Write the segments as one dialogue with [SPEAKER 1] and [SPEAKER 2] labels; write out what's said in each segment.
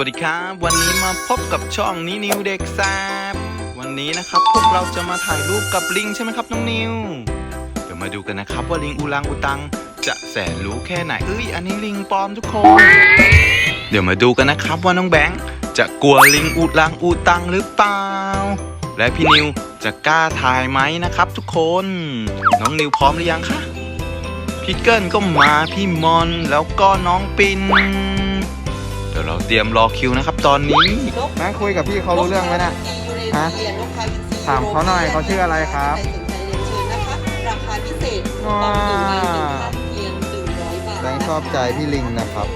[SPEAKER 1] วัสดีครับ วันนี้มาพบกับช่องนี้นิวเด็กแซบวันนี้นะครับพวกเราจะมาถ่ายรูปกับลิงใช่ไหมครับน้องนิว เดี๋ยวมาดูกันนะครับว่าลิงอูรังอูตัง จะแสนรู้แค่ไหนเอ้ยอันนี้ลิงปลอมทุกคน เดี๋ยวมาดูกันนะครับว่าน้องแบงค์จะกลัวลิงอูรังอูตังหรือเปล่า และพี่นิวจะกล้าถ่ายไหมนะครับ ทุกคน น้องนิวพร้อมหรือยังคะพี่เกิลก็มาพี่มอนแล้วก็น้องปิน ดี๋ยวเราเตรียมรอคิวนะครับ ตอนนี้
[SPEAKER 2] นั่งคุยกับพี่เขารู้เรื่องไหมน่ะฮะถามเขาหน่อยเขาชื่ออะไรครับ
[SPEAKER 3] ราคาพิเศษ
[SPEAKER 2] ว้า
[SPEAKER 3] ต่อหนึ่งใบหนึ่งพันเพียงหนึ่งร้อยบาท
[SPEAKER 2] แบงค์ชอบใจพี่ลิงนะครับ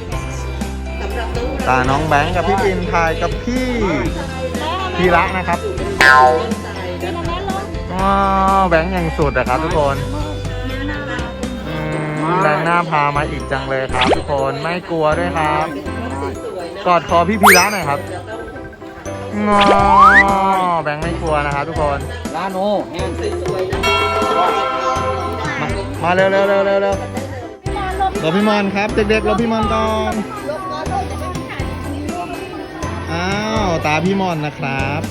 [SPEAKER 3] สำหรับน้อง
[SPEAKER 2] ตาน้องแบงค์กับพี่ปินทายกับพี่พี่ละนะครับว้าวแบงค์ยังสุดนะครับทุกคนอืมแบงค์หน้าพามาอีกจังเลยครับทุกคนไม่กลัวด้วยครับ
[SPEAKER 3] สวยๆนะ
[SPEAKER 2] กอดคอพี่พีระหน่อยครับงอแบงค์ไม่กลัวนะครับทุกคน
[SPEAKER 4] ลาโนแห้ง
[SPEAKER 3] สวยๆนะ
[SPEAKER 2] มามาเร็วเร็วเร็วเร็วเร็วรอพี่มอนครับ เด็กๆรอพี่มอนก่อนอ้าว ตาพี่มอนนะครับ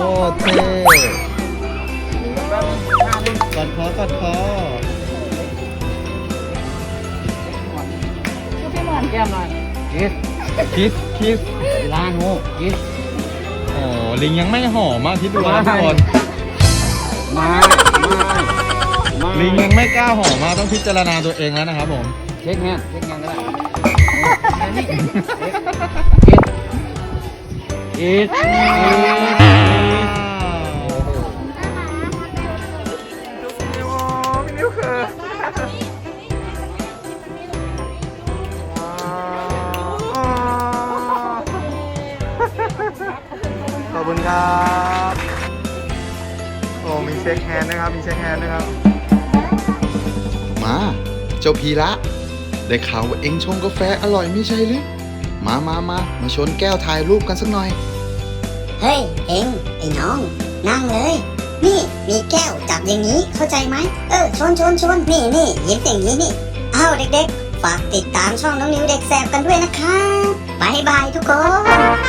[SPEAKER 2] โคตรเท่กอดคอกอดคอพี่มอน
[SPEAKER 4] แก้มหน่อยกิส
[SPEAKER 2] คิสคิส
[SPEAKER 4] ลาโนกิส
[SPEAKER 2] โอ้ลิงยังไม่หอมอะคิดดูนะทุกคน
[SPEAKER 4] มามา
[SPEAKER 2] ลิงยังไม่กล้าหอมอะต้องพิจารณาตัวเองแล้วนะครับผม
[SPEAKER 4] เช็คแฮนด์เช็คแฮนด์ก็ได้นี่กิส
[SPEAKER 2] ขอบคุณครับ โอ้มีเช็คแฮนด์นะครับ มีเช็คแฮนด์นะครับ
[SPEAKER 1] มา เจ้าพีระได้ข่าวว่าเอ็งชงกาแฟอร่อยไม่ใช่หรือมามามามาชนแก้วถ่ายรูปกันสักหน่อย
[SPEAKER 5] เฮ้ย เอ็งไอ้น้อง นั่งเลย นี่มีแก้วจับอย่างนี้เข้าใจไหมเออชนชนชนนี่นี่ยิ้มอย่างนี้นี่อ้าวเด็กๆ ฝากติดตามช่องน้องนิวเด็กแสบกันด้วยนะครับบายบายทุกคน